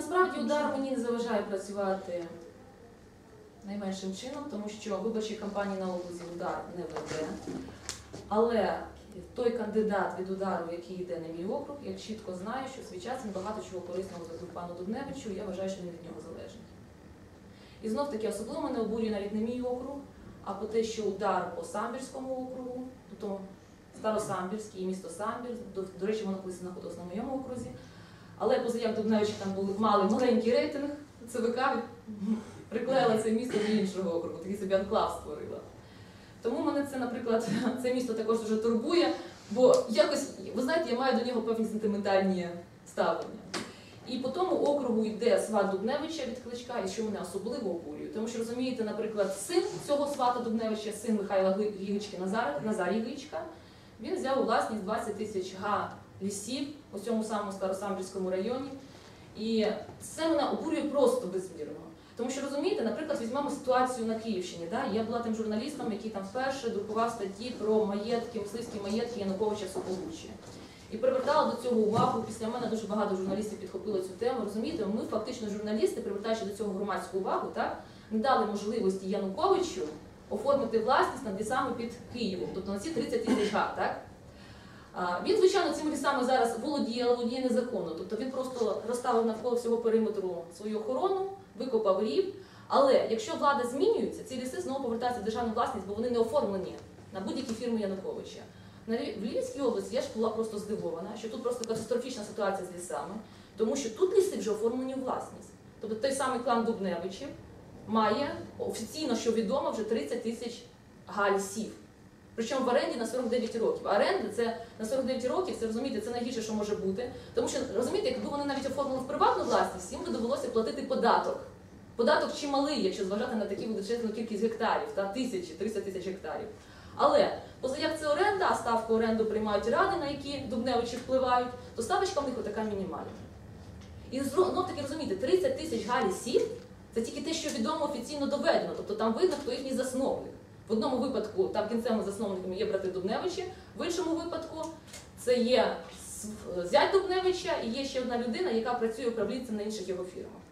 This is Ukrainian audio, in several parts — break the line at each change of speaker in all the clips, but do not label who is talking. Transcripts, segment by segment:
насправді удар мені не заважає працювати найменшим чином, тому що виборчі кампанії на окрузі удар не веде. Але той кандидат від удару, який йде на мій округ, я чітко знаю, що в свій час він багато чого корисного зробив пану Дубневичу, я вважаю, що він від нього залежить. І знов таки особливо мене обурює навіть не мій округ, а по те, що удар по Самбірському округу, тобто Старосамбірський і місто Самбір, до, до речі, воно колись знаходилось на моєму окрузі. Але поза як Дубневичі там були мали маленький рейтинг, ЦВК приклеїла це місто до іншого округу, такий собі анклав створила. Тому мене це, наприклад, це місто також дуже турбує, бо якось, ви знаєте, я маю до нього певні сентиментальні ставлення. І по тому округу йде сват Дубневича від Кличка, і що мене особливо обурює. Тому що розумієте, наприклад, син цього свата Дубневича, син Михайла Ги- Гігички Назар, Назарій Гичка, він взяв у власність 20 тисяч га лісів у цьому самому Старосамбірському районі. І це мене обурює просто безмірно. Тому що розумієте, наприклад, візьмемо ситуацію на Київщині. Да? Я була тим журналістом, який там вперше друкував статті про маєтки, мисливські маєтки Януковича в Соколучі. І привертала до цього увагу. Після мене дуже багато журналістів підхопили цю тему. Розумієте, ми фактично журналісти, привертаючи до цього громадську увагу, так не дали можливості Януковичу оформити власність над лісами під Києвом, тобто на ці 30 тисяч га, так? Він, звичайно, цими лісами зараз володіє, але володіє незаконно. Тобто він просто розставив навколо всього периметру свою охорону, викопав рів. Але якщо влада змінюється, ці ліси знову повертаються в державну власність, бо вони не оформлені на будь-які фірми Януковича. В Львівській області я ж була просто здивована, що тут просто катастрофічна ситуація з лісами, тому що тут ліси вже оформлені у власність. Тобто той самий клан Дубневичів має офіційно, що відомо, вже 30 тисяч га лісів. Причому в оренді на 49 років. А оренда це на 49 років, це розумієте, це найгірше, що може бути. Тому що розумієте, якби вони навіть оформили в приватну власність, їм би довелося платити податок. Податок чималий, якщо зважати на таку величезну кількість гектарів, та тисячі, 300 тисяч гектарів. Але поза як це оренда, а ставку оренду приймають ради, на які Дубневичі впливають, то ставочка в них отака мінімальна. І знов таки розумієте, 30 тисяч галів сів це тільки те, що відомо офіційно доведено. Тобто там видно, хто їхній засновник. В одному випадку там кінцевими засновниками є брати Дубневичі, в іншому випадку це є зять Дубневича і є ще одна людина, яка працює управлінцем на інших його фірмах.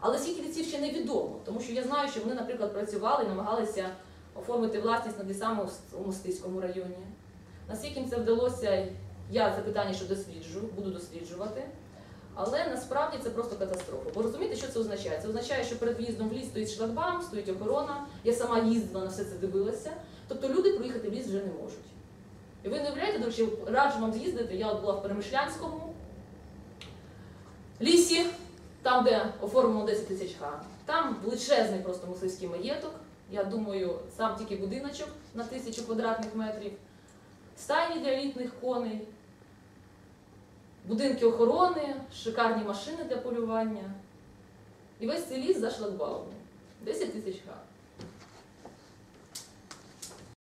Але скільки лісів ще невідомо, тому що я знаю, що вони, наприклад, працювали і намагалися оформити власність над лісами у Мостиському районі. Наскільки їм це вдалося, я це питання ще досліджую, буду досліджувати. Але насправді це просто катастрофа. Бо розумієте, що це означає? Це означає, що перед в'їздом в ліс стоїть шлагбаум, стоїть охорона. Я сама їздила на все це дивилася. Тобто люди проїхати в ліс вже не можуть. І ви не уявляєте, до речі, раджу вам з'їздити. Я от була в Перемишлянському лісі, там, де оформлено 10 тисяч га. Там величезний просто мисливський маєток. Я думаю, сам тільки будиночок на тисячу квадратних метрів, стайні для літних коней, будинки охорони, шикарні машини для полювання. І весь цей ліс за шлагбаумом. 10 тисяч га.